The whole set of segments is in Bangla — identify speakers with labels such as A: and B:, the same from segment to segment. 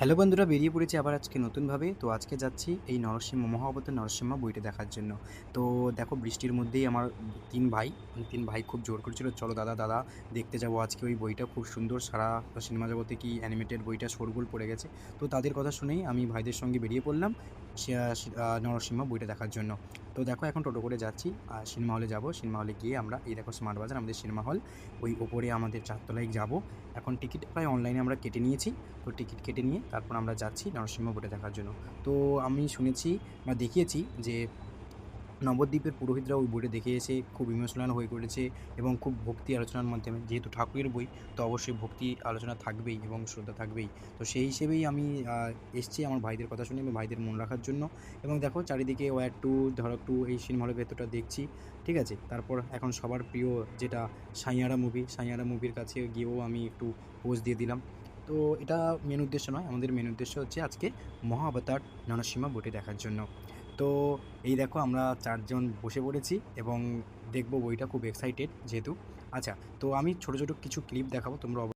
A: হ্যালো বন্ধুরা, বেরিয়ে পড়েছি আবার আজকে নতুনভাবে। তো আজকে যাচ্ছি এই নরসিংহ মহাবতার নরসিংহ বইটা দেখার জন্য। তো দেখো, বৃষ্টির মধ্যেই আমার তিন ভাই মানে তিন ভাই খুব জোর করেছিল, চলো দাদা দাদা, দেখতে যাব আজকে ওই বইটা, খুব সুন্দর, সারা সিনেমা জগতে কি অ্যানিমেটেড বইটা শোরগোল পড়ে গেছে। তো তাদের কথা শুনেই আমি ভাইদের সঙ্গে বেরিয়ে পড়লাম নরসিংহ বইটা দেখার জন্য। তো দেখো, এখন টোটো করে যাচ্ছি, আর সিনেমা হলে যাব। সিনেমা হলে গিয়ে আমরা, এই দেখো স্মার্ট বাজার আমাদের সিনেমা হল। ওই ওপরে আমাদের চারতলায় যাব। এখন টিকিট প্রায় অনলাইনে আমরা কেটে নিয়েছি। তো টিকিট কেটে নিয়ে তারপর আমরা যাচ্ছি নরসিংহ বোর্ডে দেখার জন্য। তো আমি শুনেছি বা দেখিয়েছি যে নবদ্বীপের পুরোহিতরা ওই বইটা দেখে এসে খুব ইমোশনাল হয়ে পড়েছে এবং খুব ভক্তি আলোচনার মাধ্যমে, যেহেতু ঠাকুরের বই, তো অবশ্যই ভক্তি আলোচনা থাকবেই এবং শ্রদ্ধা থাকবেই। তো সেই হিসেবেই আমি এসছি আমার ভাইদের কথা শুনে এবং ভাইদের মন রাখার জন্য। এবং দেখো চারিদিকে ওয়ার টু, ধরক টু এই সিনেমা হলের ভেতরটা দেখছি, ঠিক আছে? তারপর এখন সবার প্রিয় যেটা সাইয়ারা মুভি সাইয়ারা মুভির কাছে গিয়েও আমি একটু পোজ দিয়ে দিলাম। তো এটা মেন উদ্দেশ্য নয়, আমাদের মেন উদ্দেশ্য হচ্ছে আজকে মহাবতার নরসীমা বইটি দেখার জন্য। তো এই দেখো আমরা চারজন বসে পড়েছি এবং দেখব বইটা খুব এক্সাইটেড যেহেতু। আচ্ছা তো আমি ছোট ছোট কিছু ক্লিপ দেখাবো, তোমরা অব-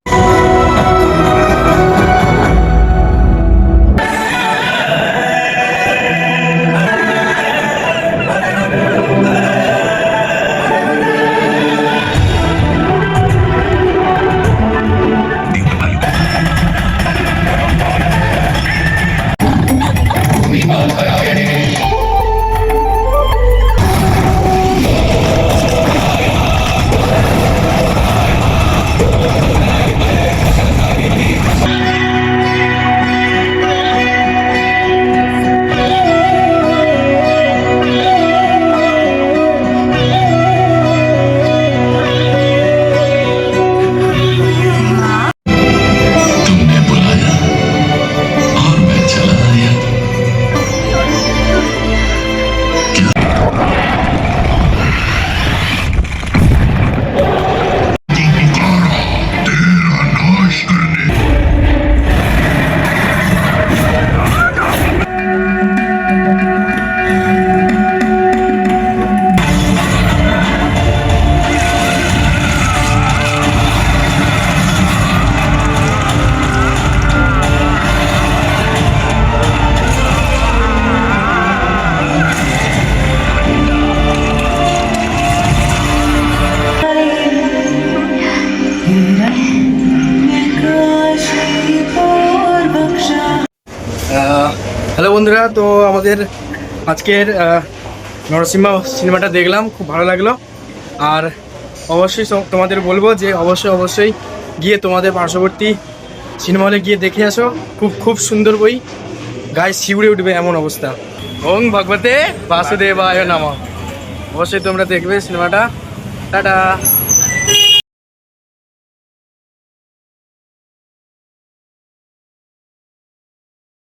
B: হ্যালো বন্ধুরা, তো আমাদের আজকের নরসিংহ সিনেমাটা দেখলাম, খুব ভালো লাগল। আর অবশ্যই তোমাদের বলব যে অবশ্যই অবশ্যই গিয়ে তোমাদের পার্শ্ববর্তী সিনেমা হলে গিয়ে দেখে আসো। খুব খুব সুন্দর বই। গায়ে শিউড়ে উঠবে এমন অবস্থা। ওং ভগবতে বাসুদেবায় নামা। অবশ্যই তোমরা দেখবে সিনেমাটা টাটা।